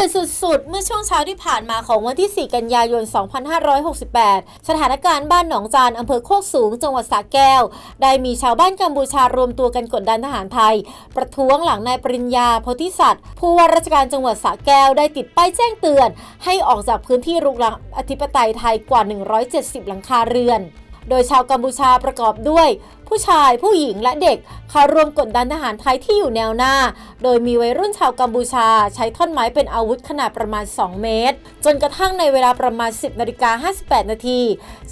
ดือดสุดๆ เมื่อช่วงเช้าที่ผ่านมาของวันที่ 4 กันยายน 2568 สถานการณ์บ้านหนองจานอำเภอโคกสูง จังหวัดสระแก้ว ได้มีชาวบ้านกัมพูชารวมตัวกันกดดันทหารไทย ประท้วงหลังนายปริญญาโพธิสัตว์ผู้ว่าราชการจังหวัดสระแก้วได้ติดป้ายแจ้งเตือน ให้ออกจากพื้นที่รุกรานอธิปไตยไทยกว่า 170 หลังคาเรือน โดยชาวกัมพูชาประกอบด้วย ผู้ชายผู้หญิงและเด็กเข้ารวมกดดันทหารไทยที่อยู่แนวหน้า โดยมีวัยรุ่นชาวกัมพูชา ใช้ท่อนไม้เป็นอาวุธขนาดประมาณ 2 เมตร จนกระทั่งในเวลาประมาณ 10นาฬิกา58 นาที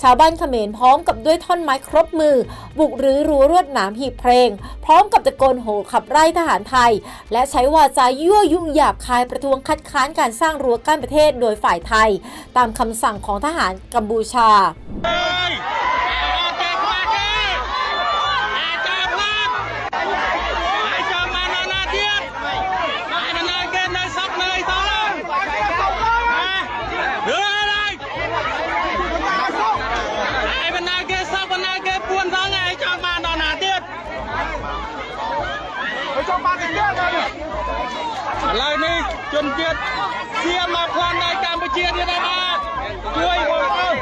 ชาวบ้านเขมรพร้อมกับด้วยท่อนไม้ครบมือ บุกรื้อรั้วรวดหนามหีบเพลง พร้อมกับตะโกนโห่ขับไล่ทหารไทย และใช้วาจายั่วยุหยาบคายประท้วงคัดค้านการสร้างรั้วกั้นประเทศโดยฝ่ายไทย ตามคำสั่งของทหารกัมพูชา ឥឡូវនេះជនជាតិសៀមមកផ្លន់នៅកម្ពុជាទៀតហើយបាទជួយបងប្អូន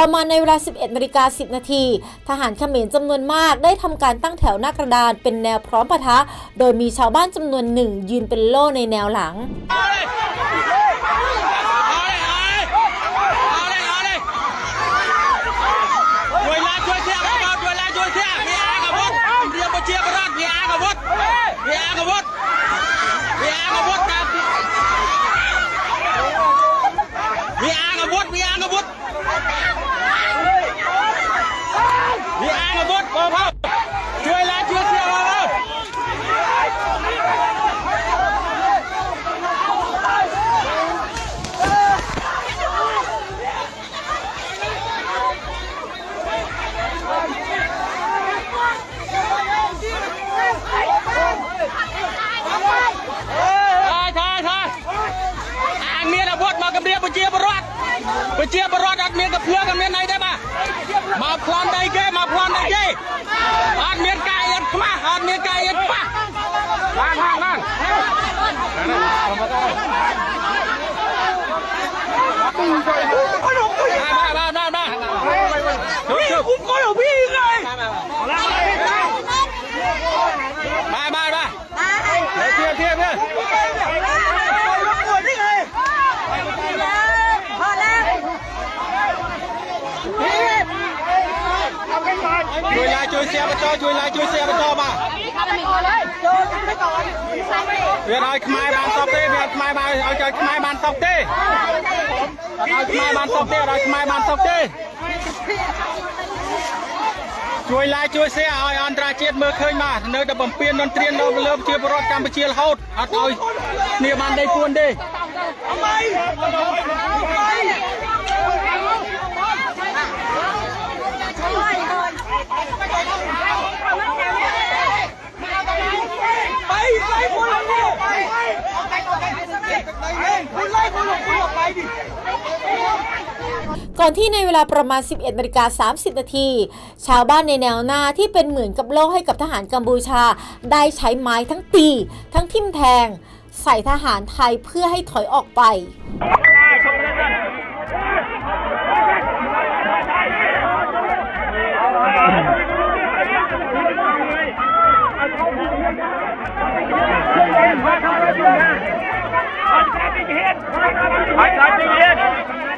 ต่อมาในเวลา 11นาฬิกา10 นาที ทหารเขมรจำนวนมากได้ทำการตั้งแถวหน้ากระดานเป็นแนวพร้อมปะทะ โดยมีชาวบ้านจำนวนหนึ่งยืนเป็นโล่ในแนวหลัง ត់មានកាភ្លើងអត់មានអីទេបាទមកប្លន់ដៃគេមកប្លន់ដៃគេអត់មានកាយអត់ខ្មាស់អត់មានកាយអត់ខ្មាស់បានហាងបានទៅទៅ ำเป็นหน่อย chui lại chui xe bên to chui lại chui xe bên to mà វាឲ្យខ្មែរបានសពទេវាឲ្យខ្មែរបានឲ្យឲ្យខ្មែរបានសពទេអត់ឲ្យខ្មែរបានសពទេអត់ឲ្យខ្មែរបានសពទេជួយឡាយជួយសែឲ្យអន្តរជាតិមើលឃើញមកនៅតែបំពេញនន្ទ្រាននៅលើប្រជាពលរដ្ឋកម្ពុជារហូតអត់ឲ្យគ្នាបានដេកពួនទេ ท ก่อนที่ในเวลาประมาณ 11นาฬิกา30 นาที ชาวบ้านในแนวหน้าที่เป็นเหมือนกับโล่ให้กับทหารกัมพูชา ได้ใช้ไม้ทั้งตี ทั้งทิ่มแทง ใส่ทหารไทยเพื่อให้ถอยออกไป Hãy subscribe cho kênh Ghiền Mì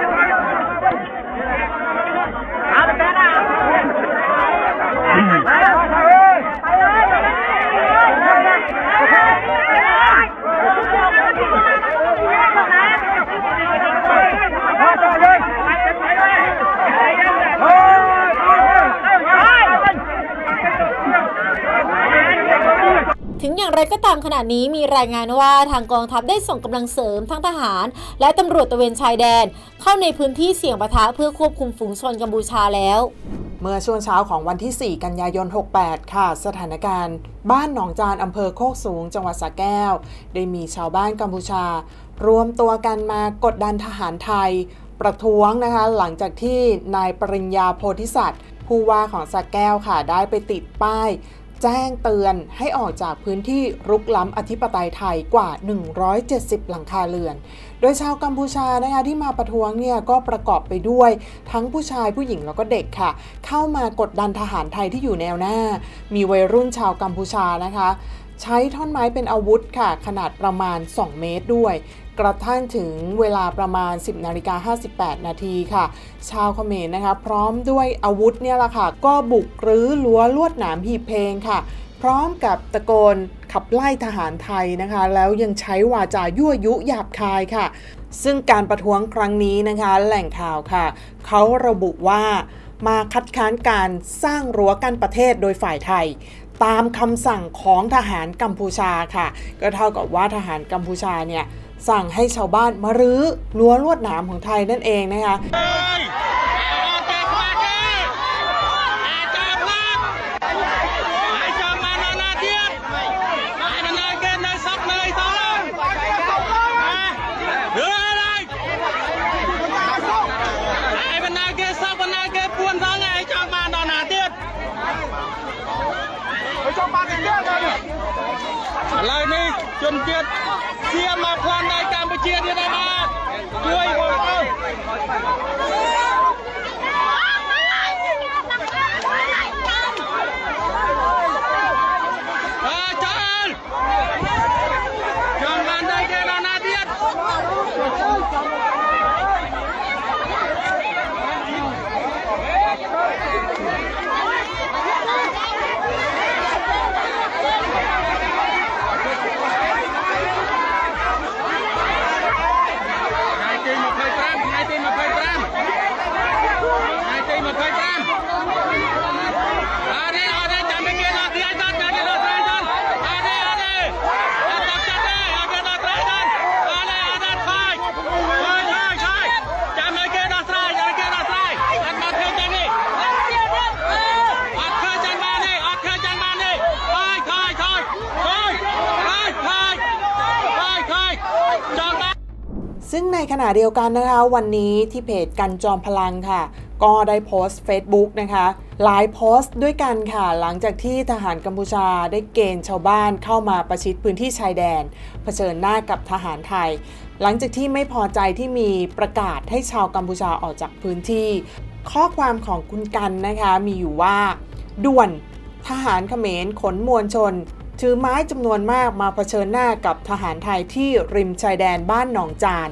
ก็ตามขณะนี้มีรายงานว่าทางกองทัพได้ส่งกำลังเสริมทั้งทหาร และตำรวจตะเวนชายแดน เข้าในพื้นที่เสี่ยงปะทะเพื่อควบคุมฝูงชนกัมพูชาแล้วเมื่อช่วงเช้าของวันที่ 4 กันยายน 68 ค่ะ สถานการณ์ บ้านหนองจานอำเภอโคกสูง จังหวัดสระแก้ว ได้มีชาวบ้านกัมพูชา รวมตัวกันมากดดันทหารไทย ประท้วงนะคะ หลังจากที่นายปริญญาโพธิสัตว์ ผู้ว่าของสระแก้วค่ะ ได้ไปติดป้าย แจ้งเตือนให้ออกจากพื้นที่รุกล้ำอธิปไตยไทยกว่า 170 หลังคาเรือน โดยชาวกัมพูชานะคะที่มาประท้วงเนี่ยก็ประกอบไปด้วยทั้งผู้ชายผู้หญิงแล้วก็เด็กค่ะ เข้ามากดดันทหารไทยที่อยู่แนวหน้า มีวัยรุ่นชาวกัมพูชานะคะ ใช้ท่อนไม้เป็นอาวุธค่ะ ขนาดประมาณ 2 เมตรด้วย กระทั่งถึงเวลาประมาณ 10นาฬิกา58 นาทีค่ะ ชาวเขมรนะคะ พร้อมด้วยอาวุธเนี่ยแหละค่ะ ก็บุกรื้อรั้วลวดหนามหีบเพลงค่ะ พร้อมกับตะโกนขับไล่ทหารไทยนะคะ แล้วยังใช้วาจายั่วยุหยาบคายค่ะ ซึ่งการประท้วงครั้งนี้นะคะ แหล่งข่าวค่ะ เขาระบุว่ามาคัดค้านการสร้างรั้วกั้นประเทศโดยฝ่ายไทย ตามคำสั่งของทหารกัมพูชาค่ะ ก็เท่ากับว่าทหารกัมพูชาเนี่ย สั่งให้ชาวบ้านมารื้อรั้วลวดหนามของไทยนั่นเองนะคะ เดียวกันนะคะ วันนี้ที่เพจกันจอมพลังค่ะ ก็ได้โพสต์ Facebook นะคะ หลายโพสต์ด้วยกันค่ะ หลังจากที่ทหารกัมพูชาได้เกณฑ์ชาวบ้านเข้ามาประชิดพื้นที่ชายแดน เผชิญหน้ากับทหารไทย หลังจากที่ไม่พอใจที่มีประกาศให้ชาวกัมพูชาออกจากพื้นที่ ข้อความของคุณกันนะคะมีอยู่ว่า ด่วนทหารเขมรขนมวลชน ถือไม้จำนวนมากมาเผชิญหน้ากับทหารไทยที่ริมชายแดนบ้านหนองจาน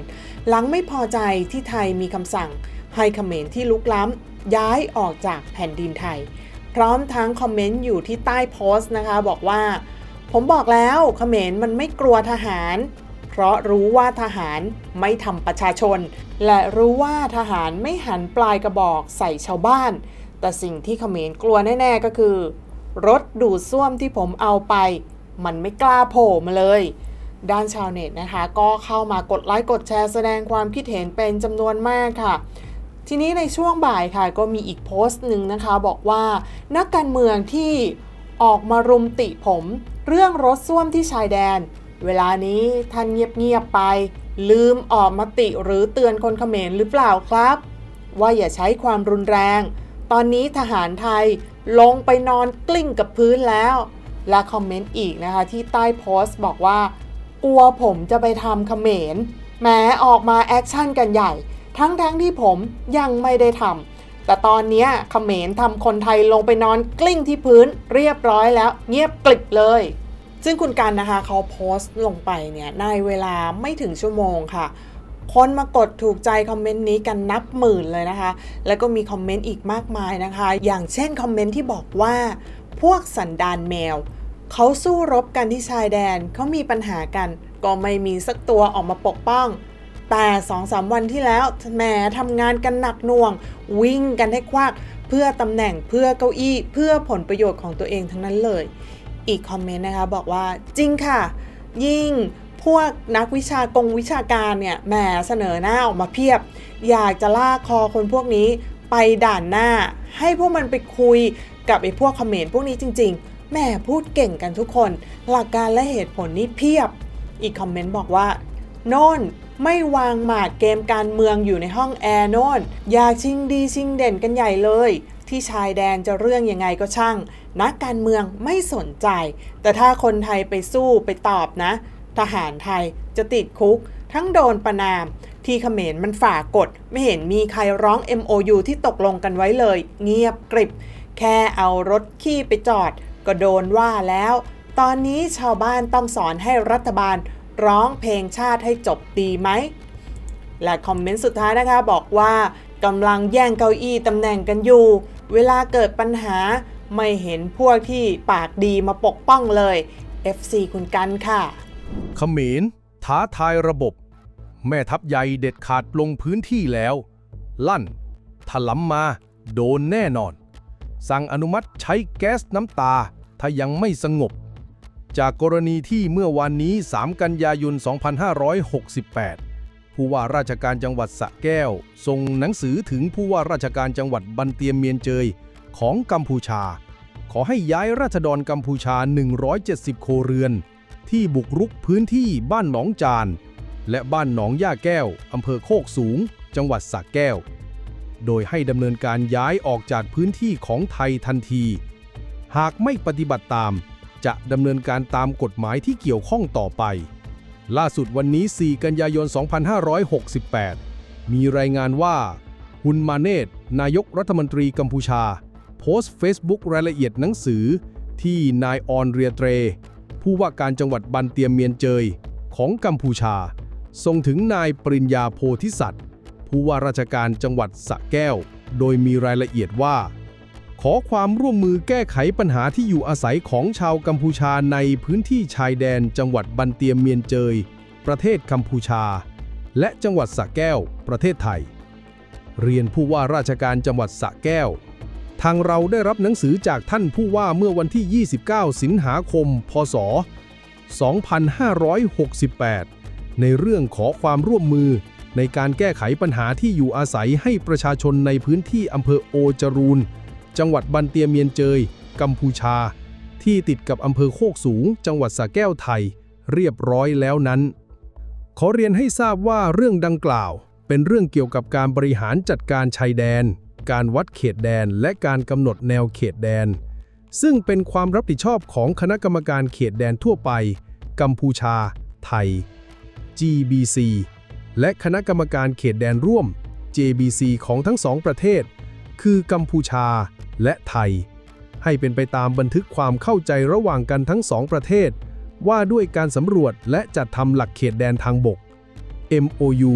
หลังไม่พอใจที่ไทยมีคำสั่งให้เขมรที่ลุกล้ำย้ายออกจากแผ่นดินไทย พร้อมทั้งคอมเมนต์อยู่ที่ใต้โพสต์นะคะ บอกว่า ผมบอกแล้วเขมรมันไม่กลัวทหาร เพราะรู้ว่าทหารไม่ทำประชาชน และรู้ว่าทหารไม่หันปลายกระบอกใส่ชาวบ้าน แต่สิ่งที่เขมรกลัวแน่ ๆ ก็คือ รถดูดซ่วมที่ผมเอาไป มันไม่กล้าโผล่มาเลย ด้านชาวเน็ตนะคะ ก็เข้ามากดไลค์กดแชร์แสดงความคิดเห็นเป็นจำนวนมากค่ะ ทีนี้ในช่วงบ่ายค่ะ ก็มีอีกโพสต์หนึ่งนะคะ บอกว่านักการเมืองที่ออกมารุมติผม เรื่องรถส้วมที่ชายแดน เวลานี้ท่านเงียบๆไป ลืมออกมาติหรือเตือนคนเขมรหรือเปล่าครับ ว่าอย่าใช้ความรุนแรง ตอนนี้ทหารไทย ลงไปนอนกลิ้งกับพื้นแล้ว และคอมเมนต์อีกนะคะ ที่ใต้โพสต์บอกว่า กลัวผมจะไปทำเขมรแหม้ออกมาแอคชั่นกันใหญ่ ทั้งๆทที่ผมยังไม่ได้ทำแต่ตอนนี้เขมรทำคนไทยลงไปนอนกลิ้งที่พื้นเรียบร้อยแล้ว เงียบกลิบเลยซึ่งคุณกันนะคะเขาโพสต์ลงไปเนี่ยในเวลาไม่ถึงชั่วโมงค่ะ คนมากดถูกใจคอมเมนต์นี้กันนับหมื่นเลยนะคะ แล้วก็มีคอมเมนต์อีกมากมายนะคะ อย่างเช่นคอมเมนต์ที่บอกว่า พวกสันดานแมวเขาสู้รบกันที่ชายแดนเขามีปัญหากัน ก็ไม่มีสักตัวออกมาปกป้อง แต่สองสามวันที่แล้วแหมทำงานกันหนักหน่วง วิ่งกันให้ควัก เพื่อตำแหน่งเพื่อเก้าอี้ เพื่อผลประโยชน์ของตัวเองทั้งนั้นเลย อีกคอมเมนต์นะคะบอกว่าจริงค่ะ ยิ่ง พวกนักวิชากงวิชาการเนี่ยแหมเสนอหน้าออกมาเพียบ อยากจะลากคอคนพวกนี้ไปด่านหน้า ให้พวกมันไปคุยกับไอ้พวกคอมเขมรพวกนี้จริง ๆแหมพูดเก่งกันทุกคน หลักการและเหตุผลนี่เพียบ อีกคอมเมนต์บอกว่าโน่นไม่วางหมากเกมการเมืองอยู่ในห้องแอร์โน่นอยากชิงดีชิงเด่นกันใหญ่เลย ที่ชายแดนจะเรื่องยังไงก็ช่าง นักการเมืองไม่สนใจ แต่ถ้าคนไทยไปสู้ไปตอบนะ ทหารไทยจะติดคุก ทั้งโดนประนาม ที่เขมรมันฝ่ากฎ ไม่เห็นมีใครร้อง MOU ที่ตกลงกันไว้เลย เงียบกริบ แค่เอารถขี้ไปจอด ก็โดนว่าแล้ว ตอนนี้ชาวบ้านต้องสอนให้รัฐบาลร้องเพลงชาติให้จบดีไหม และคอมเมนต์สุดท้ายนะคะบอกว่ากำลังแย่งเก้าอี้ตำแหน่งกันอยู่ เวลาเกิดปัญหาไม่เห็นพวกที่ปากดีมาปกป้องเลย FC คุณกันค่ะ เขมรท้าทายระบบ แม่ทัพใหญ่เด็ดขาดลงพื้นที่แล้ว ลั่น ถลำมาโดนแน่นอน สั่งอนุมัติใช้แก๊สน้ำตา ถ้ายังไม่สงบ จากกรณีที่เมื่อวันนี้ 3 กันยายน 2568 ผู้ว่าราชการจังหวัดสระแก้ว ส่งหนังสือถึงผู้ว่าราชการจังหวัดบันเตียมเมียนเจยของกัมพูชา ขอให้ย้ายราษฎรกัมพูชา 170 โครเรือน ที่บุกรุกพื้นที่บ้านหนองจาน และบ้านหนองย่าแก้ว อำเภอโคกสูง จังหวัดสระแก้ว โดยให้ดำเนินการย้ายออกจากพื้นที่ของไทยทันที หากไม่ปฏิบัติตาม จะดำเนินการตามกฎหมายที่เกี่ยวข้องต่อไป ล่าสุดวันนี้ 4 กันยายน 2568 มีรายงานว่าฮุนมาเนตนายกรัฐมนตรีกัมพูชา โพสต์เฟซบุ๊กรายละเอียดหนังสือที่นายออนเรียเตร ผู้ว่าการจังหวัดบันเตียมเมียนเจยของกัมพูชา ส่งถึงนายปริญญาโพธิสัตว์ ผู้ว่าราชการจังหวัดสระแก้ว โดยมีรายละเอียดว่า ขอความร่วมมือแก้ไขปัญหาที่อยู่อาศัยของชาวกัมพูชาในพื้นที่ชายแดนจังหวัดบันเตียมเมียนเจย ประเทศกัมพูชา และจังหวัดสระแก้ว ประเทศไทย เรียนผู้ว่าราชการจังหวัดสระแก้ว ทางเราได้รับหนังสือจากท่านผู้ว่าเมื่อวันที่ 29 สิงหาคม พศ 2568 ในเรื่องขอความร่วมมือในการแก้ไขปัญหาที่อยู่อาศัยให้ประชาชนในพื้นที่อำเภอโอจรูน จังหวัดบันเตียเมียนเจย กัมพูชา ที่ติดกับอำเภอโคกสูง จังหวัดสระแก้วไทย เรียบร้อยแล้วนั้น ขอเรียนให้ทราบว่าเรื่องดังกล่าว เป็นเรื่องเกี่ยวกับการบริหารจัดการชายแดน การวัดเขตแดนและการกำหนดแนวเขตแดน ซึ่งเป็นความรับผิดชอบของคณะกรรมการเขตแดนทั่วไป กัมพูชา ไทย GBC และคณะกรรมการเขตแดนร่วม JBC ของทั้งสองประเทศ คือกัมพูชาและไทย ให้เป็นไปตามบันทึกความเข้าใจระหว่างกันทั้งสองประเทศ ว่าด้วยการสำรวจและจัดทำหลักเขตแดนทางบก MOU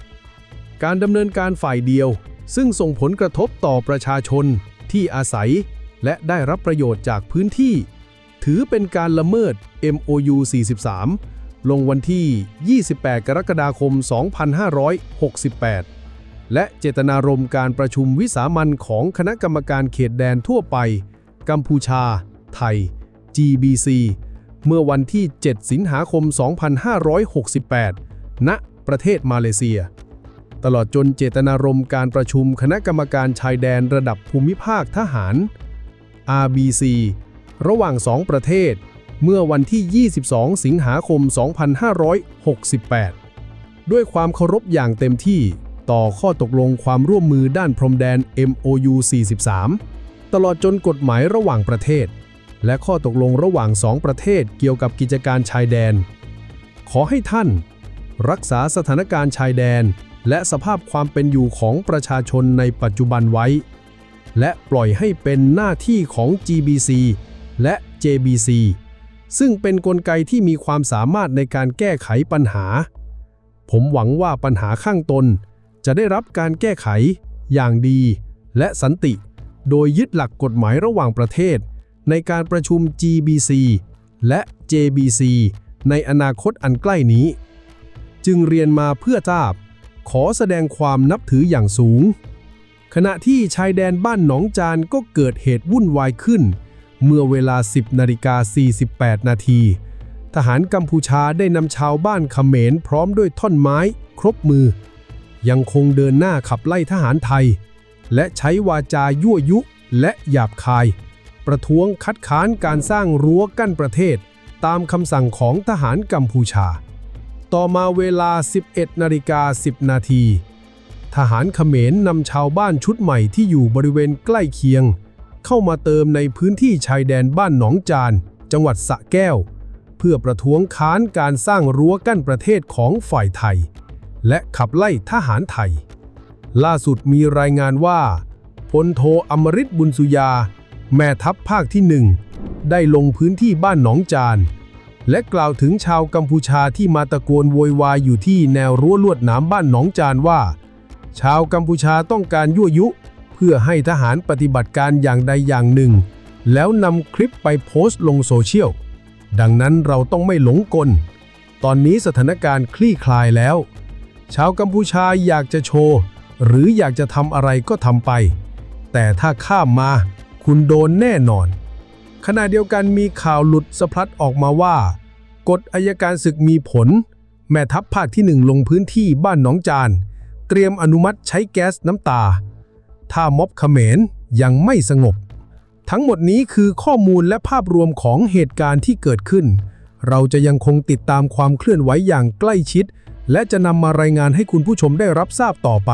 43 การดำเนินการฝ่ายเดียว ซึ่งส่งผลกระทบต่อประชาชนที่อาศัย และได้รับประโยชน์จากพื้นที่ ถือเป็นการละเมิด MOU 43 ลงวันที่ 28 กรกฎาคม 2568 และเจตนารมณ์การประชุมวิสามันของคณะกรรมการเขตแดนทั่วไป กัมพูชา ไทย GBC เมื่อวันที่ 7 สิงหาคม 2568 ณ ประเทศมาเลเซีย ตลอดจนเจตนารมณ์การประชุมคณะกรรมการชายแดนระดับภูมิภาคทหาร RBC ระหว่างสองประเทศ เมื่อวันที่ 22 สิงหาคม 2568 ด้วยความเคารพอย่างเต็มที่ต่อข้อตกลงความร่วมมือด้านพรมแดน MOU 43 ตลอดจนกฎหมายระหว่างประเทศ และข้อตกลงระหว่างสองประเทศเกี่ยวกับกิจการชายแดน ขอให้ท่าน รักษาสถานการณ์ชายแดน และสภาพความเป็นอยู่ของประชาชนในปัจจุบันไว้ และปล่อยให้เป็นหน้าที่ของ GBC และ JBC ซึ่งเป็นนกลไกที่มีความสามารถในการแก้ไขปัญหา ผมหวังว่าปัญหาข้างตน จะได้รับการแก้ไข อย่างดี และสันติ โดยยึดหลักกฎหมายระหว่างประเทศ ในการประชุม GBC และ JBC ในอนาคตอันใกล้นี้ จึงเรียนมาเพื่อทราบ ขอแสดงความนับถืออย่างสูง ขณะที่ชายแดนบ้านหนองจานก็เกิดเหตุวุ่นวายขึ้น เมื่อเวลา 10นาฬิกา48 นาที ทหารกัมพูชาได้นำชาวบ้านเขมรพร้อมด้วยท่อนไม้ ครบมือ ยังคงเดินหน้าขับไล่ทหารไทย และใช้วาจายั่วยุและหยาบคาย ประท้วงคัดค้านการสร้างรั้วกั้นประเทศ ตามคำสั่งของทหารกัมพูชา ต่อมาเวลา 11นาฬิกา10 นาที ทหารเขมรนำชาวบ้านชุดใหม่ที่อยู่บริเวณใกล้เคียง เข้ามาเติมในพื้นที่ชายแดนบ้านหนองจาน จังหวัดสะแก้ว เพื่อประท้วงค้านการสร้างรั้วกั้นประเทศของฝ่ายไทย และขับไล่ทหารไทย ล่าสุดมีรายงานว่าพลโทอมริตบุญสุยา แม่ทัพภาคที่หนึ่งได้ลงพื้นที่บ้านหนองจาน และกล่าวถึงชาวกัมพูชาที่มาตะโกนโวยวายอยู่ที่แนวรั้วลวดหนามบ้านหนองจานว่า ชาวกัมพูชาต้องการยั่วยุ เพื่อให้ทหารปฏิบัติการอย่างใดอย่างหนึ่ง แล้วนำคลิปไปโพสต์ลงโซเชียล ดังนั้นเราต้องไม่หลงกล ตอนนี้สถานการณ์คลี่คลายแล้ว ชาวกัมพูชาอยากจะโชว์ หรืออยากจะทำอะไรก็ทำไป แต่ถ้าข้ามมา คุณโดนแน่นอน ขณะเดียวกันมีข่าวหลุดสะพัดออกมาว่า กฎอายการศึกมีผล แม่ทัพภาคที่หนึ่งลงพื้นที่บ้านหนองจาน เตรียมอนุมัติใช้แก๊สน้ำตา ถ้าม็อบเขมรยังไม่สงบ ทั้งหมดนี้คือข้อมูลและภาพรวมของเหตุการณ์ที่เกิดขึ้น เราจะยังคงติดตามความเคลื่อนไหวอย่างใกล้ชิด และจะนำมารายงานให้คุณผู้ชมได้รับทราบต่อไป